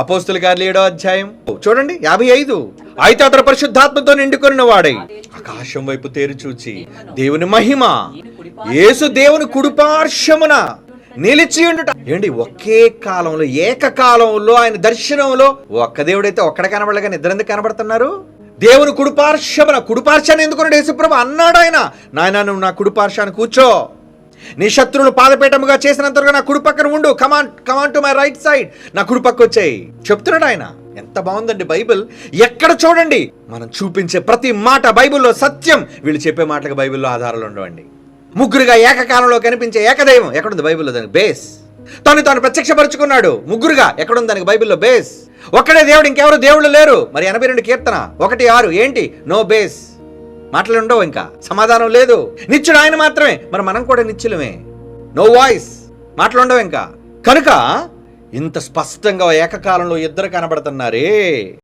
అపోస్తుల గారి ఏడో అధ్యాయం. చూడండి యాభై ఐదు. అయితే అతడు పరిశుద్ధాత్మతో నిండుకొనిన వాడై ఆకాశం వైపు తేరు చూచి దేవుని మహిమ యేసు దేవుని కుడిపార్శ్వమున నిలిచి ఉండుట. ఏంటి ఒకే కాలంలో ఏకకాలంలో ఆయన దర్శనంలో ఒక్క దేవుడైతే ఒక్కడ కనబడలేక ఇద్దరు ఎందుకు కనబడుతున్నారు? దేవుని కుడిపార్శ్వమున కుడిపార్శ్వాన్ని ఎందుకున్నాడు యేసుప్రభు? అన్నాడు ఆయన. నాయన నువ్వు నా కుడిపార్శ్వాన్ని కూర్చో. నీ శత్రువును పాదపీఠముగా చేసినంతగా నా కుడి పక్కన ఉండు. Come on come on to my right side నా కుడి పక్క వచ్చాయి. చెప్తున్నాడు ఆయన. ఎంత బాగుందండి బైబిల్. ఎక్కడ చూడండి. మనం చూపించే ప్రతి మాట బైబిల్లో సత్యం. వీళ్ళు చెప్పే మాటలకు బైబిల్లో ఆధారాలు ఉండవండి. ముగ్గురుగా ఏకకాలంలో కనిపించే ఏకదైవం ఎక్కడుంది బైబిల్లో దానికి బేస్ తను తాను ప్రత్యక్షపరుచుకున్నాడు. ముగ్గురుగా ఎక్కడుంది దానికి బైబిల్లో బేస్ ఒక్కడే దేవుడు ఇంకెవరు దేవుళ్ళు లేరు. మరి ఎనభై రెండు కీర్తన. ఒకటి ఆరు. ఏంటి? నో బేస్ మాటలు ఉండవు ఇంకా. సమాధానం లేదు. నిత్యుడు ఆయన మాత్రమే. మరి మనం కూడా నిత్యులమే నో వాయిస్ మాటలు ఉండవు ఇంకా. కనుక ఇంత స్పష్టంగా ఏకకాలంలో ఇద్దరు కనబడుతున్నారే.